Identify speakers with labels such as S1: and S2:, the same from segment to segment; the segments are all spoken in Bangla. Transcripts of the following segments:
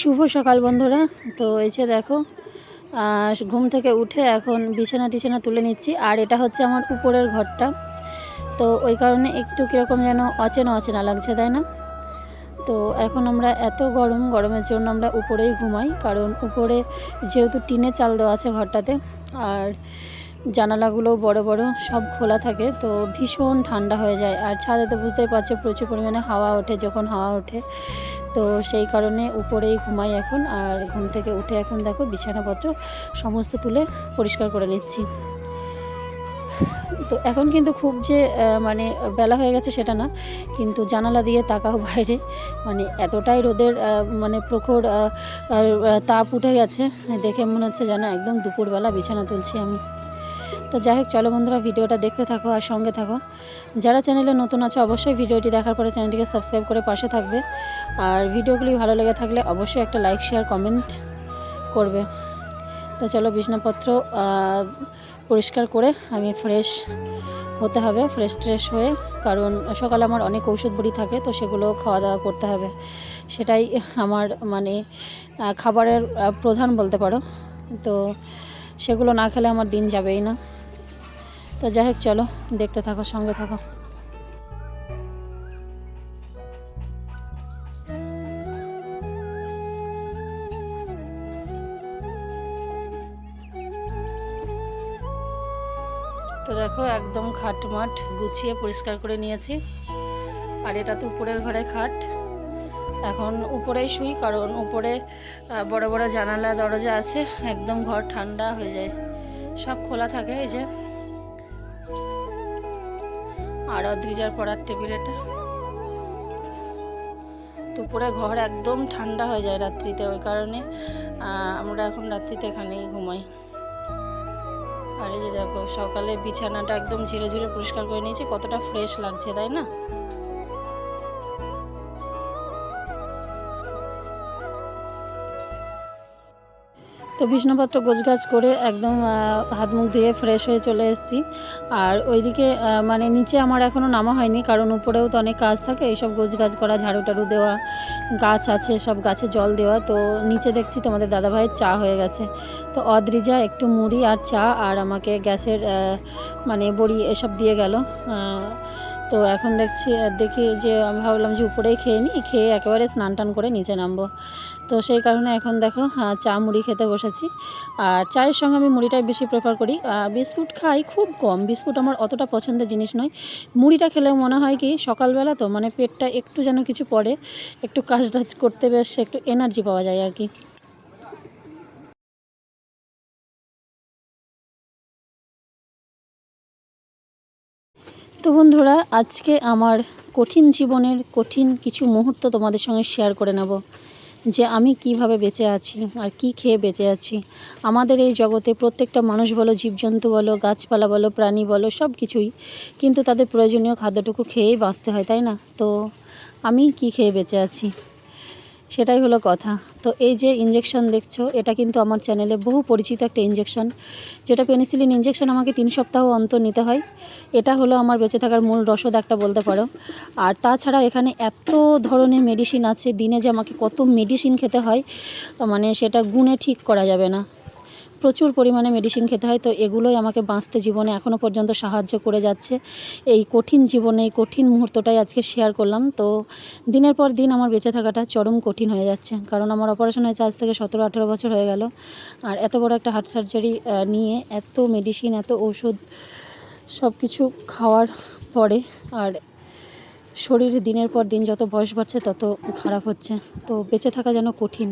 S1: শুভ সকাল বন্ধুরা। তো এই যে দেখো ঘুম থেকে উঠে এখন বিছানা টিছানা তুলে নিচ্ছি। আর এটা হচ্ছে আমার উপরের ঘরটা। তো ওই কারণে একটু কীরকম যেন অচেনা অচেনা লাগছে, তাই না? তো এখন আমরা এত গরম, গরমের জন্য আমরা উপরেই ঘুমাই। কারণ উপরে যেহেতু টিনের চাল দেওয়া আছে ঘরটাতে, আর জানালাগুলো বড় বড়, সব খোলা থাকে, তো ভীষণ ঠান্ডা হয়ে যায়। আর ছাদে তো বুঝতেই পারছ প্রচুর পরিমাণে হাওয়া ওঠে, যখন হাওয়া ওঠে তো সেই কারণে উপরেই ঘুমাই এখন আর ঘুম থেকে উঠে এখন দেখো বিছানাপত্র সমস্ত তুলে পরিষ্কার করে নিচ্ছি। তো এখন কিন্তু খুব যে মানে বেলা হয়ে গেছে সেটা না, কিন্তু জানালা দিয়ে তাকাও বাইরে মানে এতটাই রোদের মানে প্রখর তাপ উঠে গেছে, দেখে মনে হচ্ছে যেন একদম দুপুরবেলা বিছানা তুলছি আমি। তো যাই হোক, চলো বন্ধুরা, ভিডিওটা দেখতে থাকো আর সঙ্গে থাকো। যারা চ্যানেলে নতুন আছে, অবশ্যই ভিডিওটি দেখার পরে চ্যানেলটিকে সাবস্ক্রাইব করে পাশে থাকবে। আর ভিডিওগুলি ভালো লেগে থাকলে অবশ্যই একটা লাইক শেয়ার কমেন্ট করবে। তো চলো, বিছনাপত্র পরিষ্কার করে আমি ফ্রেশ হতে হবে ফ্রেশ ট্রেশ হয়ে, কারণ সকালে আমার অনেক ঔষধ বড়ি থাকে, তো সেগুলো খাওয়া দাওয়া করতে হবে। সেটাই আমার মানে খাবারের প্রধান বলতে পারো। তো সেগুলো না খেলে আমার দিন যাবেই না। তো যাই হোক, চলো, দেখতে থাকো, সঙ্গে থাকো। তো দেখো, একদম খাট মাঠ গুছিয়ে পরিষ্কার করে নিয়েছি। আর এটা তো উপরের ঘরে খাট। এখন উপরেই শুই, কারণ উপরে বড় বড় জানালা, দরজা আছে, একদম ঘর ঠান্ডা হয়ে যায়। সব খোলা থাকে, এই যে। আর অদ্রিজার পড়ার টেবিল এটা। দুপুরে ঘর একদম ঠান্ডা হয়ে যায় রাত্রিতে ওই কারণে আমরা এখন রাত্রিতে এখানেই ঘুমাই। আর এই যে দেখো, সকালে বিছানাটা একদম ঝিরে ঝিরে পরিষ্কার করে নিয়েছি, কতটা ফ্রেশ লাগছে, তাই না? তো বিষ্ণুপত্র গোছগাছ করে একদম হাত মুখ ধুয়ে ফ্রেশ হয়ে চলে এসেছি। আর ওইদিকে মানে নিচে আমার এখনও নামা হয়নি, কারণ উপরেও তো অনেক কাজ থাকে, এইসব গোছগাছ করা, ঝাড়ু টাড়ু দেওয়া, গাছ আছে, সব গাছে জল দেওয়া। তো নিচে দেখছি তোমাদের দাদাভাইয়ের চা হয়ে গেছে। তো অদ্রিজা একটু মুড়ি আর চা, আর আমাকে গ্যাসের মানে বড়ি এসব দিয়ে গেল। তো এখন দেখছি দেখি যে আমি ভাবলাম যে উপরেই খেয়ে নিই খেয়ে একেবারে স্নান টান করে নিচে নামবো। তো সেই কারণে এখন দেখো আহ, চা মুড়ি খেতে বসেছি। আর চায়ের সঙ্গে আমি মুড়িটাই বেশি প্রেফার করি। বিস্কুট খাই খুব কম। বিস্কুট আমার অতটা পছন্দের জিনিস নয়। মুড়িটা খেলে মনে হয় কি সকালবেলা তো মানে পেটটা একটু যেন কিছু পড়ে একটু কাজ টাজ করতে বেশ একটু এনার্জি পাওয়া যায় আর কি। তো বন্ধুরা, আজকে আমার কঠিন জীবনের কঠিন কিছু মুহূর্ত তোমাদের সঙ্গে শেয়ার করে নেব। যে আমি কীভাবে বেঁচে আছি, আর কি খেয়ে বেঁচে আছি। আমাদের এই জগতে প্রত্যেকটা মানুষ বলো, জীবজন্তু বলো, গাছপালা বলো, প্রাণী বলো, সব কিছুই কিন্তু তাদের প্রয়োজনীয় খাদ্যটুকু খেয়েই বাঁচতে হয়, তাই না? তো আমি কি খেয়ে বেঁচে আছি? সেটাই হলো কথা। তো এই যে ইঞ্জেকশন দেখছ, এটা কিন্তু আমার চ্যানেলে বহু পরিচিত একটা ইঞ্জেকশন যেটা পেনিসিলিন ইঞ্জেকশন আমাকে তিন সপ্তাহ অন্তর নিতে হয়। এটা হলো আমার বেঁচে থাকার মূল রসদ একটা বলতে পারো। আর তাছাড়া এখানে এত ধরনের মেডিসিন আছে, দিনে যে আমাকে কত মেডিসিন খেতে হয় মানে সেটা গুণে ঠিক করা যাবে না। প্রচুর পরিমাণে মেডিসিন খেতে হয়, তো এগুলোই আমাকে বাঁচতে জীবনে এখনও পর্যন্ত সাহায্য করে যাচ্ছে। এই কঠিন জীবনে, এই কঠিন মুহূর্তটাই আজকে শেয়ার করলাম। তো দিনের পর দিন আমার বেঁচে থাকাটা চরম কঠিন হয়ে যাচ্ছে, কারণ আমার অপারেশন হয়েছে আজ থেকে সতেরো, আঠেরো বছর হয়ে গেল। আর এত বড় একটা হার্ট সার্জারি নিয়ে এত মেডিসিন এত ওষুধ সব কিছু খাওয়ার পরে আর শরীর দিনের পর দিন যত বয়স বাড়ছে, তত খারাপ হচ্ছে। তো বেঁচে থাকা যেন কঠিন।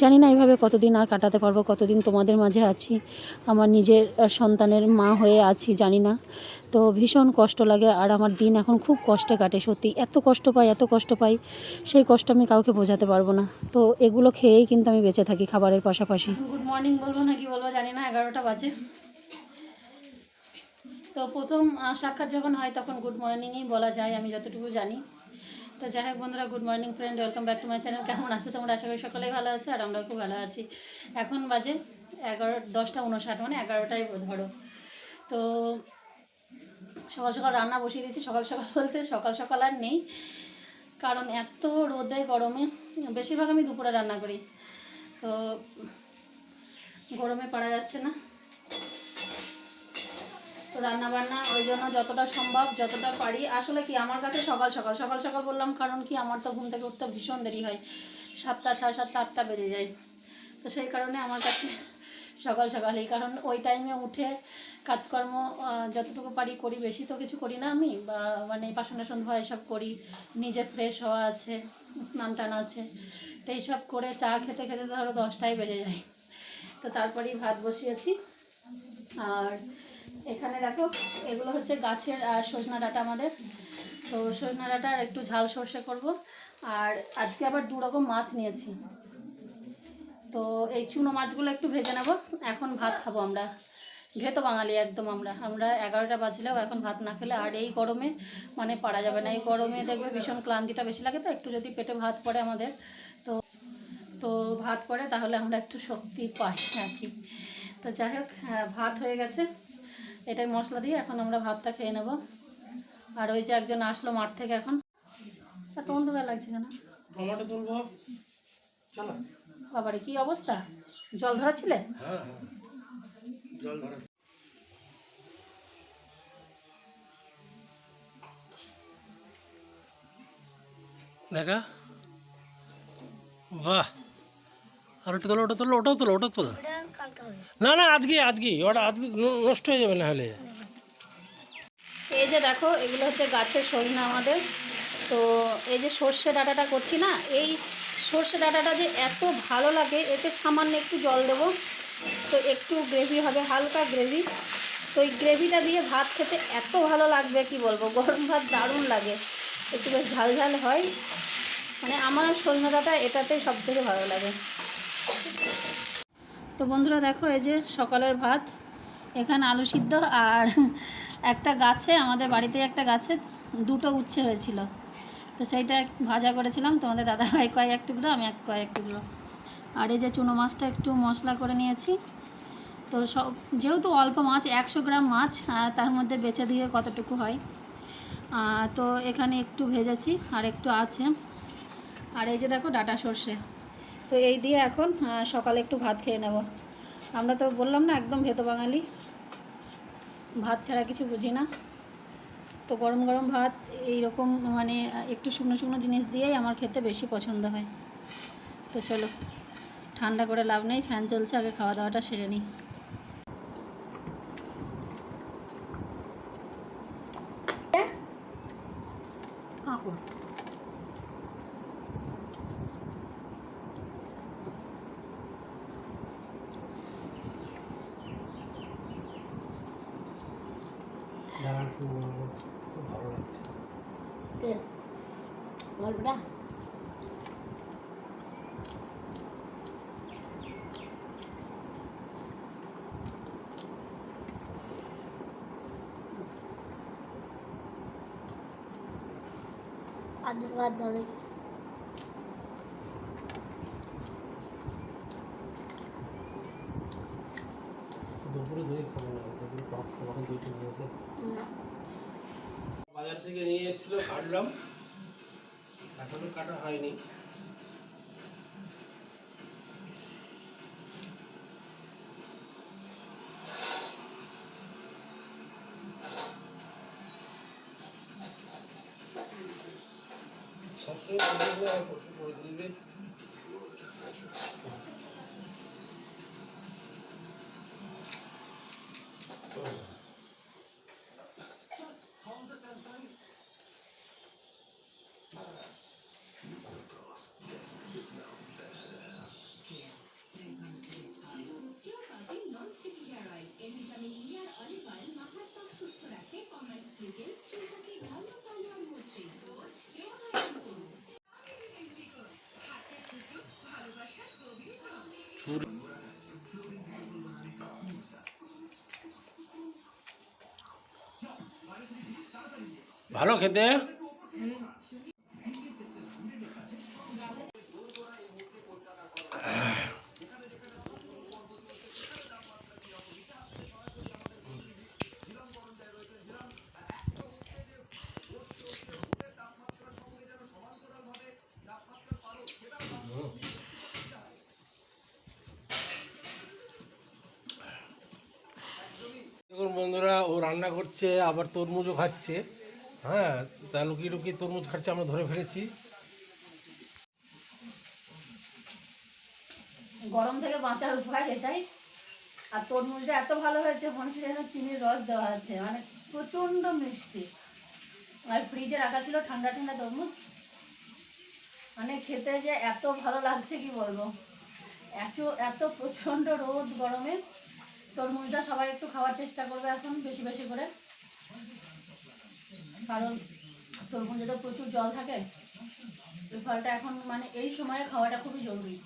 S1: জানি না এইভাবে কতদিন আর কাটাতে পারব, কতদিন তোমাদের মাঝে আছি। আমার নিজের সন্তানের মা হয়ে আছি, জানি না। তো ভীষণ কষ্ট লাগে, আর আমার দিন এখন খুব কষ্টে কাটে, সত্যি। এত কষ্ট পাই, এত কষ্ট পাই, সেই কষ্ট আমি কাউকে বোঝাতে পারব না। তো এগুলো খেয়েই কিন্তু আমি বেঁচে থাকি খাবারের পাশাপাশি। গুড মর্নিং বলব না কি বলব? জানি না, এগারোটা বাজে। তো প্রথম সাক্ষাৎ যখন হয় তখন গুড মর্নিংই বলা যায়, আমি যতটুকু জানি। তো যাই হোক বন্ধুরা good morning friend welcome back to my channel কেমন আছো তোমরা? আশা করি সকলেই ভালো আছে, আর আমরাও খুব ভালো আছি। এখন বাজে এগারো, দশটা উনষাট মানে এগারোটাই ধরো। তো সকাল সকাল রান্না বসিয়ে দিয়েছি, সকাল সকাল বলতে সকাল সকাল আর নেই। কারণ এত রোদে, গরমে, বেশিরভাগ আমি দুপুরে রান্না করি। তো গরমে পারা যাচ্ছে না। রান্না বান্না ওই জন্য যতটা সম্ভব, যতটা পারি। আসলে কি, আমার কাছে সকাল সকাল সকাল সকাল বললাম, কারণ কি, আমার তো ঘুম থেকে উঠতে ভীষণ দেরি হয়। সাতটা, সাড়ে সাতটা, আটটা বেজে যায়। তো সেই কারণে আমার কাছে সকাল সকালই, কারণ ওই টাইমে উঠে কাজকর্ম যতটুকু পারি করি, বেশি তো কিছু করি না আমি, বা মানে বাসন টাসন ধোয়া, এসব করি। নিজে ফ্রেশ হওয়া আছে, স্নান টান আছে। তো এইসব করে চা খেতে খেতে ধরো দশটায় বেজে যায়। তো তারপরেই ভাত বসিয়েছি। আর এখানে দেখো, এগুলো হচ্ছে গাছের সজনা ডাঁটা আমাদের। তো সজনা ডাঁটা আর একটু ঝাল সর্ষে করব। আর আজকে আবার দু রকম মাছ নিয়েছি। তো এই চুনো মাছগুলো একটু ভেজে নেব। এখন ভাত খাব আমরা। ভেতো বাঙালি একদম আমরা। আমরা এগারোটা বাজলেও এখন ভাত না খেলে আর এই গরমে মানে পারা যাবে না। এই গরমে দেখবে ভীষণ ক্লান্তিটা বেশি লাগে তো, একটু যদি পেটে ভাত পড়ে আমাদের। তো তো ভাত পড়ে তাহলে আমরা একটু শক্তি পাই আর কি। তো যাই হোক ভাত হয়ে গেছে। এটাই মশলা দিয়ে এখন আমরা ভাতটা খেয়ে নেব। আর ওই যে একজন আসলো মাঠ থেকে এখন। তোমার তো লাগছে কেন?
S2: টমেটো তুলবো। চলো।
S1: বাবারে কি অবস্থা? জল ধরাচ্ছিলে?
S2: হ্যাঁ হ্যাঁ। জল ধরা দেখা? বাহ। আর একটু তোলো ওটা তোলো ওটাও তোলো ওটা তোলো। না না, আজকে আজকে। ওটা আজকে নষ্ট হয়ে যাবে না হলে।
S1: এই যে দেখো, এগুলো হচ্ছে গাছের সজনা আমাদের। তো এই যে সর্ষে ডাটাটা করছি না, এই সর্ষে ডাটাটা যে এত ভালো লাগে, এতে সামান্য একটু জল দেবো। তো একটু গ্রেভি হবে, হালকা গ্রেভি। তো এই গ্রেভিটা দিয়ে ভাত খেতে এত ভালো লাগবে, কি বলব? গরম ভাত দারুণ লাগে। একটু বেশ ঝাল ঝাল হয়। মানে আমার সজনা ডাটা এটাতেই সব থেকে ভালো লাগে। তো বন্ধুরা দেখো, এই যে সকালের ভাত, এখানে আলু সিদ্ধ আর একটা গাছে, আমাদের বাড়িতে একটা গাছে দুটো উচ্ছে হয়েছিল। তো সেইটা ভাজা করেছিলাম, তোমাদের দাদা ভাই কয়েক টুকরো, আমি এক কয়েক টুকরো। আর এই যে চুনো মাছটা একটু মশলা করে নিয়েছি। তো যেহেতু অল্প মাছ, একশো গ্রাম মাছ তার মধ্যে বেছে দিয়ে কতটুকু হয়। তো এখানে একটু ভেজেছি, আর একটু আছে। আর এই যে দেখো ডাটা সর্ষে। তো এই দিয়ে এখন সকালে একটু ভাত খেয়ে নেব। আমরা তো বললাম না, একদম ভেতো বাঙালি। ভাত ছাড়া কিছু বুঝি না। তো গরম গরম ভাত এই রকম মানে একটু শুকনো শুকনো জিনিস দিয়েই আমার খেতে বেশি পছন্দ হয়। তো চলো, ঠান্ডা করে লাভ নেই, ফ্যান চলছে, আগে খাওয়া দাওয়াটা সেরে নিই
S2: খুব ভালো লাগছে
S1: গল্পটা আশীর্বাদ দাও দেখি
S2: দুপুরে দই খাব না দুপুরে টক খাব এখন দইটা নিয়ে এসে। বাজার থেকে নিয়ে এসেছিল কাটলাম। এখনও কাটা হয়নি। সবসময় করে দিলে ভালো খেতে? রান্না করছে, আবার তরমুজও খাচ্ছে। হ্যাঁ তা লুকিয়ে লুকিয়ে তরমুজ খাচ্ছে, আমরা ধরে ফেলেছি।
S1: গরম থেকে বাঁচার উপায় এটাই। আর তরমুজটা এত ভালো হয়েছে, মনে হচ্ছে যেন চিনির রস দেওয়া আছে। মানে প্রচণ্ড মিষ্টি। আর ফ্রিজে রাখা ছিল ঠান্ডা ঠান্ডা তরমুজ। মানে খেতে যে এত ভালো লাগছে, কি বলব? এত এত প্রচণ্ড রোদ গরমে। তরমুজটা সবাই একটু খাওয়ার চেষ্টা করবে এখন, বেশি বেশি করে। কারণ তরমুজে তো প্রচুর জল থাকে। ফলটা এখন মানে এই সময়ে খাওয়াটা খুবই জরুরি।